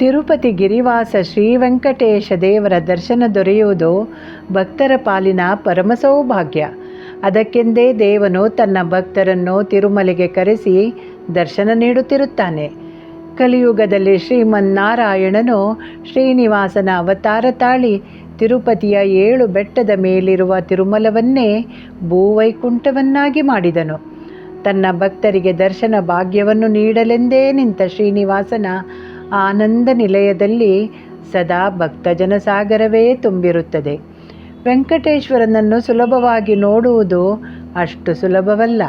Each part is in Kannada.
ತಿರುಪತಿ ಗಿರಿವಾಸ ಶ್ರೀ ವೆಂಕಟೇಶ ದೇವರ ದರ್ಶನ ದೊರೆಯುವುದು ಭಕ್ತರ ಪಾಲಿನ ಪರಮ ಸೌಭಾಗ್ಯ. ಅದಕ್ಕೆಂದೇ ದೇವನು ತನ್ನ ಭಕ್ತರನ್ನು ತಿರುಮಲೆಗೆ ಕರೆಸಿ ದರ್ಶನ ನೀಡುತ್ತಿರುತ್ತಾನೆ. ಕಲಿಯುಗದಲ್ಲಿ ಶ್ರೀಮನ್ನಾರಾಯಣನು ಶ್ರೀನಿವಾಸನ ಅವತಾರ ತಾಳಿ ತಿರುಪತಿಯ ಏಳು ಬೆಟ್ಟದ ಮೇಲಿರುವ ತಿರುಮಲವನ್ನೇ ಭೂವೈಕುಂಠವನ್ನಾಗಿ ಮಾಡಿದನು. ತನ್ನ ಭಕ್ತರಿಗೆ ದರ್ಶನ ಭಾಗ್ಯವನ್ನು ನೀಡಲೆಂದೇ ನಿಂತ ಶ್ರೀನಿವಾಸನ ಆನಂದ ನಿಲಯದಲ್ಲಿ ಸದಾ ಭಕ್ತಜನ ಸಾಗರವೇ ತುಂಬಿರುತ್ತದೆ. ವೆಂಕಟೇಶ್ವರನನ್ನು ಸುಲಭವಾಗಿ ನೋಡುವುದು ಅಷ್ಟು ಸುಲಭವಲ್ಲ.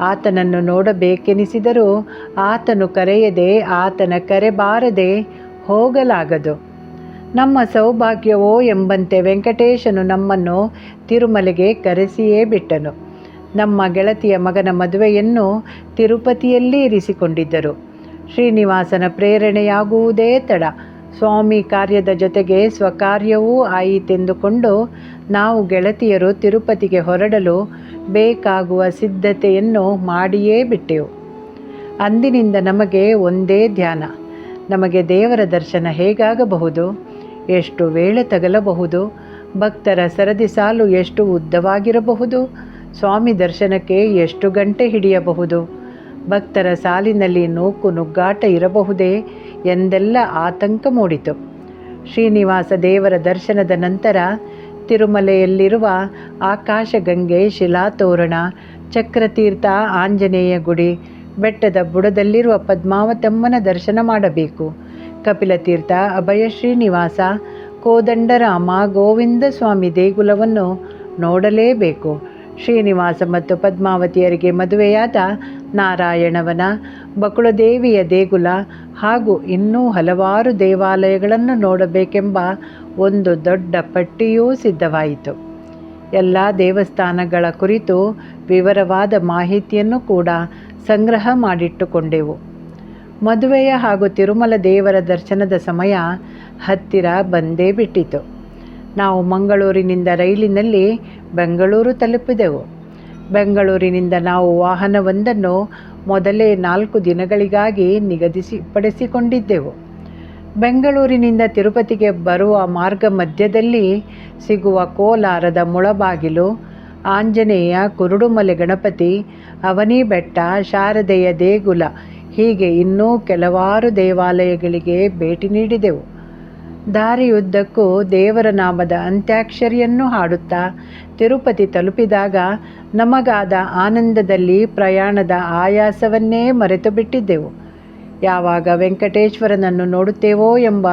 ಆತನನ್ನು ನೋಡಬೇಕೆನಿಸಿದರೂ ಆತನು ಕರೆಯದೆ, ಆತನ ಕರೆ ಬಾರದೆ ಹೋಗಲಾಗದು. ನಮ್ಮ ಸೌಭಾಗ್ಯವೋ ಎಂಬಂತೆ ವೆಂಕಟೇಶನು ನಮ್ಮನ್ನು ತಿರುಮಲೆಗೆ ಕರೆಸಿಯೇ ಬಿಟ್ಟನು. ನಮ್ಮ ಗೆಳತಿಯ ಮಗನ ಮದುವೆಯನ್ನು ತಿರುಪತಿಯಲ್ಲಿ ಇರಿಸಿಕೊಂಡಿದ್ದರು. ಶ್ರೀನಿವಾಸನ ಪ್ರೇರಣೆಯಾಗುವುದೇ ತಡ. ಸ್ವಾಮಿ ಕಾರ್ಯದ ಜೊತೆಗೆ ಸ್ವಕಾರ್ಯವೂ ಆಯಿತೆಂದುಕೊಂಡು ನಾವು ಗೆಳತಿಯರು ತಿರುಪತಿಗೆ ಹೊರಡಲು ಬೇಕಾಗುವ ಸಿದ್ಧತೆಯನ್ನು ಮಾಡಿಯೇ ಬಿಟ್ಟೆವು. ಅಂದಿನಿಂದ ನಮಗೆ ಒಂದೇ ಧ್ಯಾನ. ನಮಗೆ ದೇವರ ದರ್ಶನ ಹೇಗಾಗಬಹುದು? ಎಷ್ಟು ವೇಳೆ ತಗಲಬಹುದು? ಭಕ್ತರ ಸರದಿ ಸಾಲು ಎಷ್ಟು ಉದ್ದವಾಗಿರಬಹುದು? ಸ್ವಾಮಿ ದರ್ಶನಕ್ಕೆ ಎಷ್ಟು ಗಂಟೆ ಹಿಡಿಯಬಹುದು? ಭಕ್ತರ ಸಾಲಿನಲ್ಲಿ ನೂಕು ನುಗ್ಗಾಟ ಇರಬಹುದೇ ಎಂದೆಲ್ಲ ಆತಂಕ ಮೂಡಿತು. ಶ್ರೀನಿವಾಸ ದೇವರ ದರ್ಶನದ ನಂತರ ತಿರುಮಲೆಯಲ್ಲಿರುವ ಆಕಾಶಗಂಗೆ ಶಿಲಾತೋರಣ, ಚಕ್ರತೀರ್ಥ, ಆಂಜನೇಯ ಗುಡಿ, ಬೆಟ್ಟದ ಬುಡದಲ್ಲಿರುವ ಪದ್ಮಾವತಮ್ಮನ ದರ್ಶನ ಮಾಡಬೇಕು. ಕಪಿಲತೀರ್ಥ, ಅಭಯ ಶ್ರೀನಿವಾಸ, ಕೋದಂಡರಾಮ ಗೋವಿಂದ ಸ್ವಾಮಿ ದೇಗುಲವನ್ನು ನೋಡಲೇಬೇಕು. ಶ್ರೀನಿವಾಸ ಮತ್ತು ಪದ್ಮಾವತಿಯರಿಗೆ ಮದುವೆಯಾದ ನಾರಾಯಣವನ ಬಕುಳದೇವಿಯ ದೇಗುಲ ಹಾಗೂ ಇನ್ನೂ ಹಲವಾರು ದೇವಾಲಯಗಳನ್ನು ನೋಡಬೇಕೆಂಬ ಒಂದು ದೊಡ್ಡ ಪಟ್ಟಿಯೂ ಸಿದ್ಧವಾಯಿತು. ಎಲ್ಲ ದೇವಸ್ಥಾನಗಳ ಕುರಿತು ವಿವರವಾದ ಮಾಹಿತಿಯನ್ನು ಕೂಡ ಸಂಗ್ರಹ ಮಾಡಿಟ್ಟುಕೊಂಡೆವು. ಮದುವೆಯ ಹಾಗೂ ತಿರುಮಲ ದೇವರ ದರ್ಶನದ ಸಮಯ ಹತ್ತಿರ ಬಂದೇ ಬಿಟ್ಟಿತು. ನಾವು ಮಂಗಳೂರಿನಿಂದ ರೈಲಿನಲ್ಲಿ ಬೆಂಗಳೂರು ತಲುಪಿದೆವು. ಬೆಂಗಳೂರಿನಿಂದ ನಾವು ವಾಹನವೊಂದನ್ನು ಮೊದಲೇ ನಾಲ್ಕು ದಿನಗಳಿಗಾಗಿ ನಿಗದಿಸಿ ಪಡಿಸಿಕೊಂಡಿದ್ದೆವು ಬೆಂಗಳೂರಿನಿಂದ ತಿರುಪತಿಗೆ ಬರುವ ಮಾರ್ಗ ಮಧ್ಯದಲ್ಲಿ ಸಿಗುವ ಕೋಲಾರದ ಮುಳಬಾಗಿಲು, ಆಂಜನೇಯ, ಕುರುಡುಮಲೆ ಗಣಪತಿ, ಅವನಿ ಬೆಟ್ಟ, ಶಾರದೆಯ ದೇಗುಲ ಹೀಗೆ ಇನ್ನೂ ಕೆಲವಾರು ದೇವಾಲಯಗಳಿಗೆ ಭೇಟಿ ನೀಡಿದೆವು. ದಾರಿಯುದ್ದಕ್ಕೂ ದೇವರ ನಾಮದ ಅಂತ್ಯಾಕ್ಷರಿಯನ್ನು ಹಾಡುತ್ತಾ ತಿರುಪತಿ ತಲುಪಿದಾಗ ನಮಗಾದ ಆನಂದದಲ್ಲಿ ಪ್ರಯಾಣದ ಆಯಾಸವನ್ನೇ ಮರೆತು ಬಿಟ್ಟಿದ್ದೆವು ಯಾವಾಗ ವೆಂಕಟೇಶ್ವರನನ್ನು ನೋಡುತ್ತೇವೋ ಎಂಬ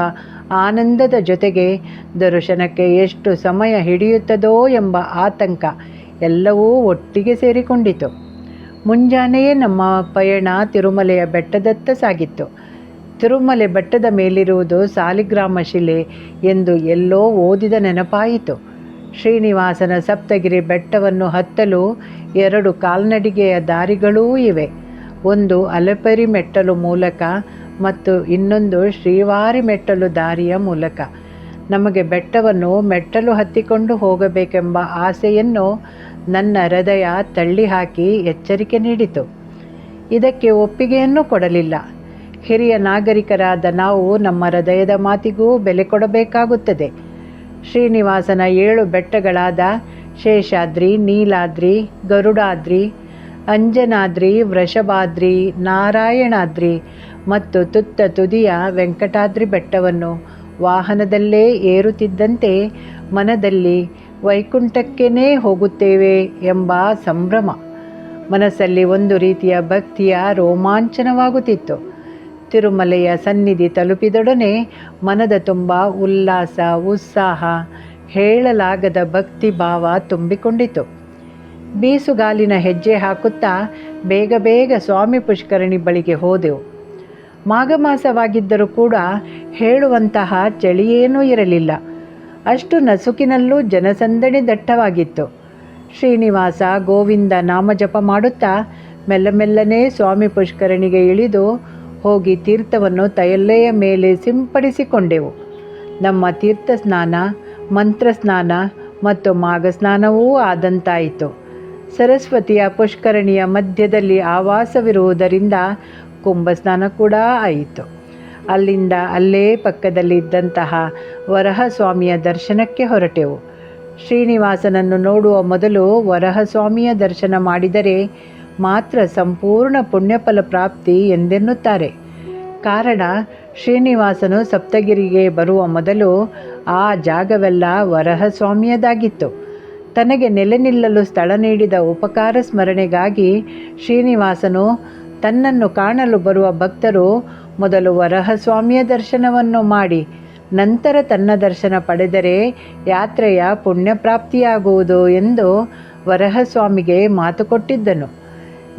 ಆನಂದದ ಜೊತೆಗೆ ದರ್ಶನಕ್ಕೆ ಎಷ್ಟು ಸಮಯ ಹಿಡಿಯುತ್ತದೋ ಎಂಬ ಆತಂಕ ಎಲ್ಲವೂ ಒಟ್ಟಿಗೆ ಸೇರಿಕೊಂಡಿತು. ಮುಂಜಾನೆಯೇ ನಮ್ಮ ಪಯಣ ತಿರುಮಲೆಯ ಬೆಟ್ಟದತ್ತ ಸಾಗಿತ್ತು. ತಿರುಮಲೆ ಬೆಟ್ಟದ ಮೇಲಿರುವುದು ಸಾಲಿಗ್ರಾಮ ಶಿಲೆ ಎಂದು ಎಲ್ಲೋ ಓದಿದ ನೆನಪಾಯಿತು. ಶ್ರೀನಿವಾಸನ ಸಪ್ತಗಿರಿ ಬೆಟ್ಟವನ್ನು ಹತ್ತಲು ಎರಡು ಕಾಲ್ನಡಿಗೆಯ ದಾರಿಗಳೂ ಇವೆ. ಒಂದು ಅಲಪರಿ ಮೆಟ್ಟಲು ಮೂಲಕ ಮತ್ತು ಇನ್ನೊಂದು ಶ್ರೀವಾರಿ ಮೆಟ್ಟಲು ದಾರಿಯ ಮೂಲಕ. ನಮಗೆ ಬೆಟ್ಟವನ್ನು ಮೆಟ್ಟಲು ಹತ್ತಿಕೊಂಡು ಹೋಗಬೇಕೆಂಬ ಆಸೆಯನ್ನು ನನ್ನ ಹೃದಯ ತಳ್ಳಿಹಾಕಿ ಎಚ್ಚರಿಕೆ ನೀಡಿತು. ಇದಕ್ಕೆ ಒಪ್ಪಿಗೆಯನ್ನು ಕೊಡಲಿಲ್ಲ. ಹಿರಿಯ ನಾಗರಿಕರಾದ ನಾವು ನಮ್ಮ ಹೃದಯದ ಮಾತಿಗೂ ಬೆಲೆ ಕೊಡಬೇಕಾಗುತ್ತದೆ. ಶ್ರೀನಿವಾಸನ ಏಳು ಬೆಟ್ಟಗಳಾದ ಶೇಷಾದ್ರಿ, ನೀಲಾದ್ರಿ, ಗರುಡಾದ್ರಿ, ಅಂಜನಾದ್ರಿ, ವೃಷಭಾದ್ರಿ, ನಾರಾಯಣಾದ್ರಿ ಮತ್ತು ತುತ್ತ ತುದಿಯ ವೆಂಕಟಾದ್ರಿ ಬೆಟ್ಟವನ್ನು ವಾಹನದಲ್ಲೇ ಏರುತ್ತಿದ್ದಂತೆ ಮನದಲ್ಲಿ ವೈಕುಂಠಕ್ಕೇ ಹೋಗುತ್ತೇವೆ ಎಂಬ ಸಂಭ್ರಮ. ಮನಸ್ಸಲ್ಲಿ ಒಂದು ರೀತಿಯ ಭಕ್ತಿಯ ರೋಮಾಂಚನವಾಗುತ್ತಿತ್ತು. ತಿರುಮಲೆಯ ಸನ್ನಿಧಿ ತಲುಪಿದೊಡನೆ ಮನದ ತುಂಬ ಉಲ್ಲಾಸ, ಉತ್ಸಾಹ, ಹೇಳಲಾಗದ ಭಕ್ತಿ ಭಾವ ತುಂಬಿಕೊಂಡಿತು. ಬೀಸುಗಾಲಿನ ಹೆಜ್ಜೆ ಹಾಕುತ್ತಾ ಬೇಗ ಬೇಗ ಸ್ವಾಮಿ ಪುಷ್ಕರಣಿ ಬಳಿಗೆ ಹೋದೆವು. ಮಾಘಮಾಸವಾಗಿದ್ದರೂ ಕೂಡ ಹೇಳುವಂತಹ ಚಳಿಯೇನೂ ಇರಲಿಲ್ಲ. ಅಷ್ಟು ನಸುಕಿನಲ್ಲೂ ಜನಸಂದಣಿ ದಟ್ಟವಾಗಿತ್ತು. ಶ್ರೀನಿವಾಸ ಗೋವಿಂದ ನಾಮಜಪ ಮಾಡುತ್ತಾ ಮೆಲ್ಲಮೆಲ್ಲನೆ ಸ್ವಾಮಿ ಪುಷ್ಕರಣಿಗೆ ಇಳಿದು ಹೋಗಿ ತೀರ್ಥವನ್ನು ತಯಲ್ಲೆಯ ಮೇಲೆ ಸಿಂಪಡಿಸಿಕೊಂಡೆವು. ನಮ್ಮ ತೀರ್ಥ ಸ್ನಾನ ಮಂತ್ರ ಸ್ನಾನ ಮತ್ತು ಮಾಘ ಸ್ನಾನವೂ ಆದಂತಾಯಿತು. ಸರಸ್ವತಿಯ ಪುಷ್ಕರಣಿಯ ಮಧ್ಯದಲ್ಲಿ ಆವಾಸವಿರುವುದರಿಂದ ಕುಂಭಸ್ನಾನ ಕೂಡ ಆಯಿತು. ಅಲ್ಲಿಂದ ಅಲ್ಲೇ ಪಕ್ಕದಲ್ಲಿದ್ದಂತಹ ವರಹಸ್ವಾಮಿಯ ದರ್ಶನಕ್ಕೆ ಹೊರಟೆವು. ಶ್ರೀನಿವಾಸನನ್ನು ನೋಡುವ ಮೊದಲು ವರಹಸ್ವಾಮಿಯ ದರ್ಶನ ಮಾಡಿದರೆ ಮಾತ್ರ ಸಂಪೂರ್ಣ ಪುಣ್ಯಫಲ ಪ್ರಾಪ್ತಿ ಎಂದೆನ್ನುತ್ತಾರೆ. ಕಾರಣ, ಶ್ರೀನಿವಾಸನು ಸಪ್ತಗಿರಿಗೆ ಬರುವ ಮೊದಲು ಆ ಜಾಗವೆಲ್ಲ ವರಹಸ್ವಾಮಿಯದಾಗಿತ್ತು. ತನಗೆ ನೆಲೆ ನಿಲ್ಲಲು ಸ್ಥಳ ನೀಡಿದ ಉಪಕಾರ ಸ್ಮರಣೆಗಾಗಿ ಶ್ರೀನಿವಾಸನು ತನ್ನನ್ನು ಕಾಣಲು ಬರುವ ಭಕ್ತರು ಮೊದಲು ವರಹಸ್ವಾಮಿಯ ದರ್ಶನವನ್ನು ಮಾಡಿ, ನಂತರ ತನ್ನ ದರ್ಶನ ಪಡೆದರೆ ಯಾತ್ರೆಯ ಪುಣ್ಯಪ್ರಾಪ್ತಿಯಾಗುವುದು ಎಂದು ವರಹಸ್ವಾಮಿಗೆ ಮಾತು ಕೊಟ್ಟಿದ್ದನು.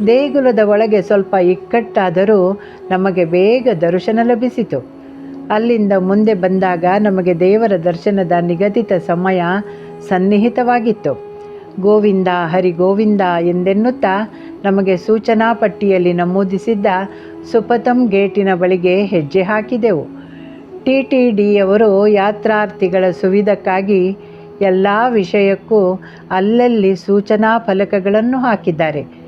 ದೇಗುಲದ ಒಳಗೆ ಸ್ವಲ್ಪ ಇಕ್ಕಟ್ಟಾದರೂ ನಮಗೆ ಬೇಗ ದರ್ಶನ ಲಭಿಸಿತು. ಅಲ್ಲಿಂದ ಮುಂದೆ ಬಂದಾಗ ನಮಗೆ ದೇವರ ದರ್ಶನದ ನಿಗದಿತ ಸಮಯ ಸನ್ನಿಹಿತವಾಗಿತ್ತು. ಗೋವಿಂದ ಹರಿ ಗೋವಿಂದ ಎಂದೆನ್ನುತ್ತಾ ನಮಗೆ ಸೂಚನಾ ಪಟ್ಟಿಯಲ್ಲಿ ನಮೂದಿಸಿದ್ದ ಸುಪತಂ ಗೇಟಿನ ಬಳಿಗೆ ಹೆಜ್ಜೆ ಹಾಕಿದೆವು. ಟಿ ಟಿ ಡಿಯವರು ಯಾತ್ರಾರ್ಥಿಗಳ ಸುವಿಧಕ್ಕಾಗಿ ಎಲ್ಲ ವಿಷಯಕ್ಕೂ ಅಲ್ಲಲ್ಲಿ ಸೂಚನಾ ಫಲಕಗಳನ್ನು ಹಾಕಿದ್ದಾರೆ.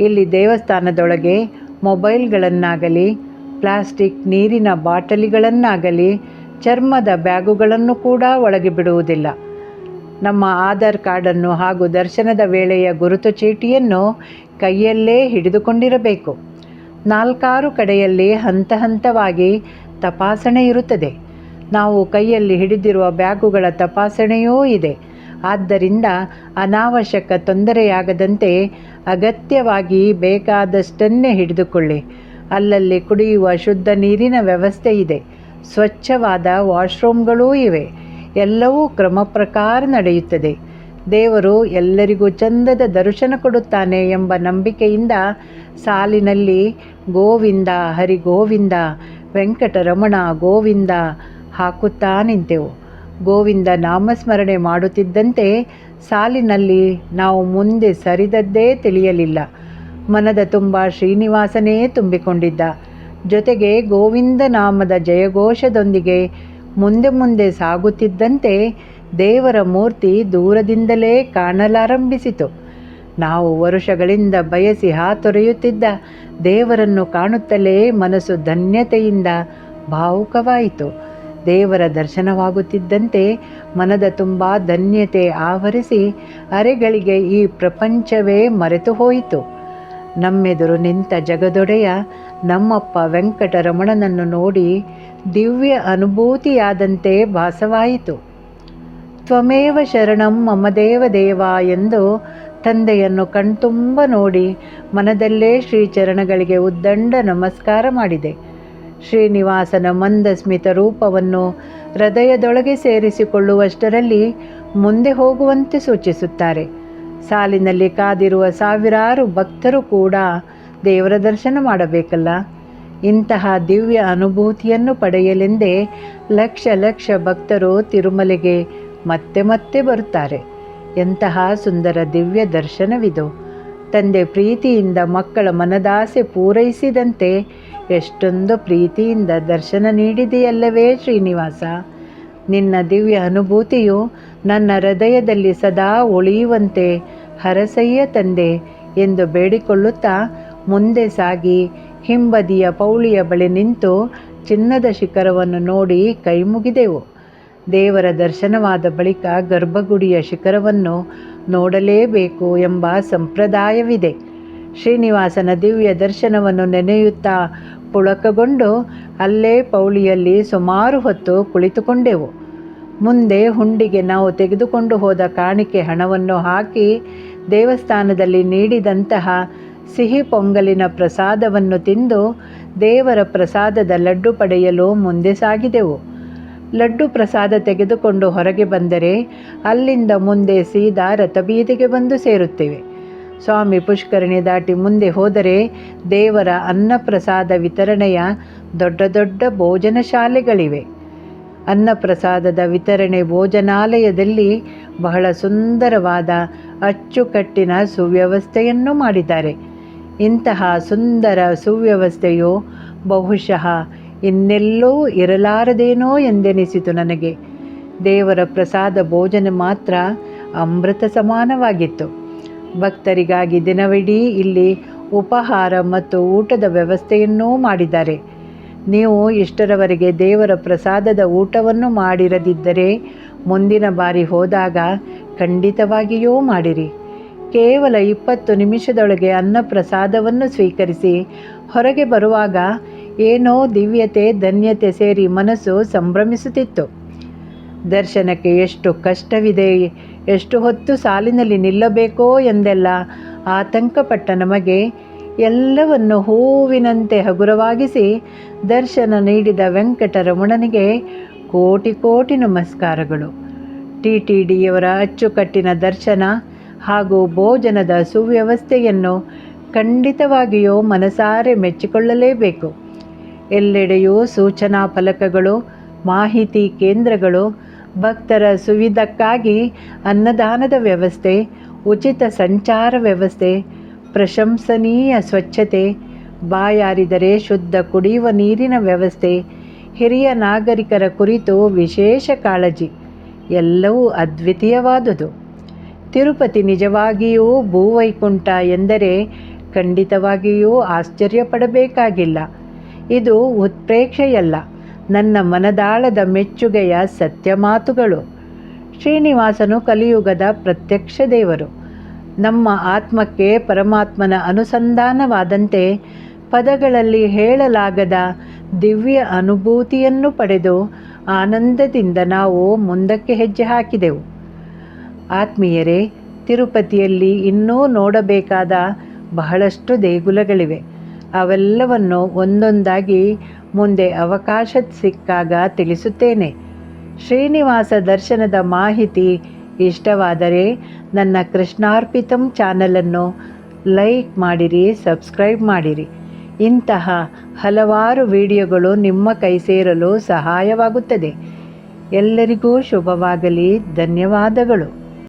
ಇಲ್ಲಿ ದೇವಸ್ಥಾನದೊಳಗೆ ಮೊಬೈಲ್ಗಳನ್ನಾಗಲಿ, ಪ್ಲಾಸ್ಟಿಕ್ ನೀರಿನ ಬಾಟಲಿಗಳನ್ನಾಗಲಿ, ಚರ್ಮದ ಬ್ಯಾಗುಗಳನ್ನು ಕೂಡ ಒಳಗೆ ಬಿಡುವುದಿಲ್ಲ. ನಮ್ಮ ಆಧಾರ್ ಕಾರ್ಡನ್ನು ಹಾಗೂ ದರ್ಶನದ ವೇಳೆಯ ಗುರುತು ಚೀಟಿಯನ್ನು ಕೈಯಲ್ಲೇ ಹಿಡಿದುಕೊಂಡಿರಬೇಕು. ನಾಲ್ಕಾರು ಕಡೆಯಲ್ಲಿ ಹಂತ ಹಂತವಾಗಿ ತಪಾಸಣೆ ಇರುತ್ತದೆ. ನಾವು ಕೈಯಲ್ಲಿ ಹಿಡಿದಿರುವ ಬ್ಯಾಗುಗಳ ತಪಾಸಣೆಯೂ ಇದೆ. ಆದ್ದರಿಂದ ಅನಾವಶ್ಯಕ ತೊಂದರೆಯಾಗದಂತೆ ಅಗತ್ಯವಾಗಿ ಬೇಕಾದಷ್ಟನ್ನೇ ಹಿಡಿದುಕೊಳ್ಳಿ. ಅಲ್ಲಲ್ಲಿ ಕುಡಿಯುವ ಶುದ್ಧ ನೀರಿನ ವ್ಯವಸ್ಥೆ ಇದೆ. ಸ್ವಚ್ಛವಾದ ವಾಶ್ರೂಮ್ಗಳೂ ಇವೆ. ಎಲ್ಲವೂ ಕ್ರಮ ಪ್ರಕಾರ ನಡೆಯುತ್ತದೆ. ದೇವರು ಎಲ್ಲರಿಗೂ ಚಂದದ ದರ್ಶನ ಕೊಡುತ್ತಾನೆ ಎಂಬ ನಂಬಿಕೆಯಿಂದ ಸಾಲಿನಲ್ಲಿ ಗೋವಿಂದ ಹರಿ ಗೋವಿಂದ ವೆಂಕಟರಮಣ ಗೋವಿಂದ ಹಾಕುತ್ತಾ ನಿಂತೆವು. ಗೋವಿಂದ ನಾಮಸ್ಮರಣೆ ಮಾಡುತ್ತಿದ್ದಂತೆ ಸಾಲಿನಲ್ಲಿ ನಾವು ಮುಂದೆ ಸರಿದದ್ದೇ ತಿಳಿಯಲಿಲ್ಲ. ಮನದ ತುಂಬ ಶ್ರೀನಿವಾಸನೇ ತುಂಬಿಕೊಂಡಿದ್ದ. ಜೊತೆಗೆ ಗೋವಿಂದ ನಾಮದ ಜಯಘೋಷದೊಂದಿಗೆ ಮುಂದೆ ಮುಂದೆ ಸಾಗುತ್ತಿದ್ದಂತೆ ದೇವರ ಮೂರ್ತಿ ದೂರದಿಂದಲೇ ಕಾಣಲಾರಂಭಿಸಿತು. ನಾವು ವರುಷಗಳಿಂದ ಬಯಸಿ ಹಾತೊರೆಯುತ್ತಿದ್ದ ದೇವರನ್ನು ಕಾಣುತ್ತಲೇ ಮನಸ್ಸು ಧನ್ಯತೆಯಿಂದ ಭಾವುಕವಾಯಿತು. ದೇವರ ದರ್ಶನವಾಗುತ್ತಿದ್ದಂತೆ ಮನದ ತುಂಬ ಧನ್ಯತೆ ಆವರಿಸಿ ಅರೆಗಳಿಗೆ ಈ ಪ್ರಪಂಚವೇ ಮರೆತು ಹೋಯಿತು. ನಮ್ಮೆದುರು ನಿಂತ ಜಗದೊಡೆಯ ನಮ್ಮಪ್ಪ ವೆಂಕಟರಮಣನನ್ನು ನೋಡಿ ದಿವ್ಯ ಅನುಭೂತಿಯಾದಂತೆ ಭಾಸವಾಯಿತು. ತ್ವಮೇವ ಶರಣಂ ಮಮ ದೇವ ದೇವ ಎಂದು ತಂದೆಯನ್ನು ಕಣ್ತುಂಬ ನೋಡಿ ಮನದಲ್ಲೇ ಶ್ರೀಚರಣಗಳಿಗೆ ಉದ್ದಂಡ ನಮಸ್ಕಾರ ಮಾಡಿದೆ. ಶ್ರೀನಿವಾಸನ ಮಂದಸ್ಮಿತ ರೂಪವನ್ನು ಹೃದಯದೊಳಗೆ ಸೇರಿಸಿಕೊಳ್ಳುವಷ್ಟರಲ್ಲಿ ಮುಂದೆ ಹೋಗುವಂತೆ ಸೂಚಿಸುತ್ತಾರೆ. ಸಾಲಿನಲ್ಲಿ ಕಾದಿರುವ ಸಾವಿರಾರು ಭಕ್ತರು ಕೂಡ ದೇವರ ದರ್ಶನ ಮಾಡಬೇಕಲ್ಲ? ಇಂತಹ ದಿವ್ಯ ಅನುಭೂತಿಯನ್ನು ಪಡೆಯಲೆಂದೇ ಲಕ್ಷ ಲಕ್ಷ ಭಕ್ತರು ತಿರುಮಲೆಗೆ ಮತ್ತೆ ಮತ್ತೆ ಬರುತ್ತಾರೆ. ಎಂತಹ ಸುಂದರ ದಿವ್ಯ ದರ್ಶನವಿದು. ತಂದೆ ಪ್ರೀತಿಯಿಂದ ಮಕ್ಕಳ ಮನದಾಸೆ ಪೂರೈಸಿದಂತೆ ಎಷ್ಟೊಂದು ಪ್ರೀತಿಯಿಂದ ದರ್ಶನ ನೀಡಿದೆಯಲ್ಲವೇ ಶ್ರೀನಿವಾಸ? ನಿನ್ನ ದಿವ್ಯ ಅನುಭೂತಿಯು ನನ್ನ ಹೃದಯದಲ್ಲಿ ಸದಾ ಉಳಿಯುವಂತೆ ಹರಸಯ್ಯ ತಂದೆ ಎಂದು ಬೇಡಿಕೊಳ್ಳುತ್ತಾ ಮುಂದೆ ಸಾಗಿ ಹಿಂಬದಿಯ ಪೌಳಿಯ ಬಳಿ ನಿಂತು ಚಿನ್ನದ ಶಿಖರವನ್ನು ನೋಡಿ ಕೈಮುಗಿದೆವು. ದೇವರ ದರ್ಶನವಾದ ಬಳಿಕ ಗರ್ಭಗುಡಿಯ ಶಿಖರವನ್ನು ನೋಡಲೇಬೇಕು ಎಂಬ ಸಂಪ್ರದಾಯವಿದೆ. ಶ್ರೀನಿವಾಸನ ದಿವ್ಯ ದರ್ಶನವನ್ನು ನೆನೆಯುತ್ತಾ ಪುಳಕಗೊಂಡು ಅಲ್ಲೇ ಪೌಳಿಯಲ್ಲಿ ಸುಮಾರು ಹೊತ್ತು ಕುಳಿತುಕೊಂಡೆವು. ಮುಂದೆ ಹುಂಡಿಗೆ ನಾವು ತೆಗೆದುಕೊಂಡು ಹೋದ ಕಾಣಿಕೆ ಹಣವನ್ನು ಹಾಕಿ ದೇವಸ್ಥಾನದಲ್ಲಿ ನೀಡಿದಂತಹ ಸಿಹಿ ಪೊಂಗಲಿನ ಪ್ರಸಾದವನ್ನು ತಿಂದು ದೇವರ ಪ್ರಸಾದದ ಲಡ್ಡು ಪಡೆಯಲು ಮುಂದೆ ಸಾಗಿದೆವು. ಲಡ್ಡು ಪ್ರಸಾದ ತೆಗೆದುಕೊಂಡು ಹೊರಗೆ ಬಂದರೆ ಅಲ್ಲಿಂದ ಮುಂದೆ ಸೀದಾ ರಥಬೀದಿಗೆ ಬಂದು ಸೇರುತ್ತೇವೆ. ಸ್ವಾಮಿ ಪುಷ್ಕರಣಿ ದಾಟಿ ಮುಂದೆ ಹೋದರೆ ದೇವರ ಅನ್ನಪ್ರಸಾದ ವಿತರಣೆಯ ದೊಡ್ಡ ದೊಡ್ಡ ಭೋಜನ ಶಾಲೆಗಳಿವೆ. ಅನ್ನಪ್ರಸಾದದ ವಿತರಣೆ ಭೋಜನಾಲಯದಲ್ಲಿ ಬಹಳ ಸುಂದರವಾದ ಅಚ್ಚುಕಟ್ಟಿನ ಸುವ್ಯವಸ್ಥೆಯನ್ನು ಮಾಡಿದ್ದಾರೆ. ಇಂತಹ ಸುಂದರ ಸುವ್ಯವಸ್ಥೆಯು ಬಹುಶಃ ಇನ್ನೆಲ್ಲೂ ಇರಲಾರದೇನೋ ಎಂದೆನಿಸಿತು ನನಗೆ. ದೇವರ ಪ್ರಸಾದ ಭೋಜನ ಮಾತ್ರ ಅಮೃತ ಸಮಾನವಾಗಿತ್ತು. ಭಕ್ತರಿಗಾಗಿ ದಿನವಿಡೀ ಇಲ್ಲಿ ಉಪಹಾರ ಮತ್ತು ಊಟದ ವ್ಯವಸ್ಥೆಯನ್ನೂ ಮಾಡಿದ್ದಾರೆ. ನೀವು ಇಷ್ಟರವರೆಗೆ ದೇವರ ಪ್ರಸಾದದ ಊಟವನ್ನು ಮಾಡಿರದಿದ್ದರೆ ಮುಂದಿನ ಬಾರಿ ಹೋದಾಗ ಖಂಡಿತವಾಗಿಯೂ ಮಾಡಿರಿ. ಕೇವಲ ಇಪ್ಪತ್ತು ನಿಮಿಷದೊಳಗೆ ಅನ್ನ ಪ್ರಸಾದವನ್ನು ಸ್ವೀಕರಿಸಿ ಹೊರಗೆ ಬರುವಾಗ ಏನೋ ದಿವ್ಯತೆ, ಧನ್ಯತೆ ಸೇರಿ ಮನಸ್ಸು ಸಂಭ್ರಮಿಸುತ್ತಿತ್ತು. ದರ್ಶನಕ್ಕೆ ಎಷ್ಟು ಕಷ್ಟವಿದೆ, ಎಷ್ಟು ಹೊತ್ತು ಸಾಲಿನಲ್ಲಿ ನಿಲ್ಲಬೇಕೋ ಎಂದೆಲ್ಲ ಆತಂಕಪಟ್ಟ ನಮಗೆ ಎಲ್ಲವನ್ನು ಹೂವಿನಂತೆ ಹಗುರವಾಗಿಸಿ ದರ್ಶನ ನೀಡಿದ ವೆಂಕಟರಮಣನಿಗೆ ಕೋಟಿ ಕೋಟಿ ನಮಸ್ಕಾರಗಳು. ಟಿ ಟಿ ಡಿಯವರ ಅಚ್ಚುಕಟ್ಟಿನ ದರ್ಶನ ಹಾಗೂ ಭೋಜನದ ಸುವ್ಯವಸ್ಥೆಯನ್ನು ಖಂಡಿತವಾಗಿಯೂ ಮನಸಾರೆ ಮೆಚ್ಚಿಕೊಳ್ಳಲೇಬೇಕು. ಎಲ್ಲೆಡೆಯೂ ಸೂಚನಾ ಫಲಕಗಳು, ಮಾಹಿತಿ ಕೇಂದ್ರಗಳು, ಭಕ್ತರ ಸುವಿಧಕ್ಕಾಗಿ ಅನ್ನದಾನದ ವ್ಯವಸ್ಥೆ, ಉಚಿತ ಸಂಚಾರ ವ್ಯವಸ್ಥೆ, ಪ್ರಶಂಸನೀಯ ಸ್ವಚ್ಛತೆ, ಬಾಯಾರಿದರೆ ಶುದ್ಧ ಕುಡಿಯುವ ನೀರಿನ ವ್ಯವಸ್ಥೆ, ಹಿರಿಯ ನಾಗರಿಕರ ಕುರಿತು ವಿಶೇಷ ಕಾಳಜಿ, ಎಲ್ಲವೂ ಅದ್ವಿತೀಯವಾದುದು. ತಿರುಪತಿ ನಿಜವಾಗಿಯೂ ಭೂವೈಕುಂಠ ಎಂದರೆ ಖಂಡಿತವಾಗಿಯೂ ಆಶ್ಚರ್ಯಪಡಬೇಕಾಗಿಲ್ಲ. ಇದು ಉತ್ಪ್ರೇಕ್ಷೆಯಲ್ಲ. ನನ್ನ ಮನದಾಳದ ಮೆಚ್ಚುಗೆಯ ಸತ್ಯ ಮಾತುಗಳು ಶ್ರೀನಿವಾಸನು ಕಲಿಯುಗದ ಪ್ರತ್ಯಕ್ಷ ದೇವರು. ನಮ್ಮ ಆತ್ಮಕ್ಕೆ ಪರಮಾತ್ಮನ ಅನುಸಂಧಾನವಾದಂತೆ ಪದಗಳಲ್ಲಿ ಹೇಳಲಾಗದ ದಿವ್ಯ ಅನುಭೂತಿಯನ್ನು ಪಡೆದು ಆನಂದದಿಂದ ನಾವು ಮುಂದಕ್ಕೆ ಹೆಜ್ಜೆ ಹಾಕಿದೆವು. ಆತ್ಮೀಯರೇ, ತಿರುಪತಿಯಲ್ಲಿ ಇನ್ನೂ ನೋಡಬೇಕಾದ ಬಹಳಷ್ಟು ದೇಗುಲಗಳಿವೆ. ಅವೆಲ್ಲವನ್ನು ಒಂದೊಂದಾಗಿ ಮುಂದೆ ಅವಕಾಶ ಸಿಕ್ಕಾಗ ತಿಳಿಸುತ್ತೇನೆ. ಶ್ರೀನಿವಾಸ ದರ್ಶನದ ಮಾಹಿತಿ ಇಷ್ಟವಾದರೆ ನನ್ನ ಕೃಷ್ಣಾರ್ಪಿತಂ ಚಾನಲನ್ನು ಲೈಕ್ ಮಾಡಿರಿ, ಸಬ್ಸ್ಕ್ರೈಬ್ ಮಾಡಿರಿ. ಇಂತಹ ಹಲವಾರು ವಿಡಿಯೋಗಳು ನಿಮ್ಮ ಕೈ ಸೇರಲು ಸಹಾಯವಾಗುತ್ತದೆ. ಎಲ್ಲರಿಗೂ ಶುಭವಾಗಲಿ, ಧನ್ಯವಾದಗಳು.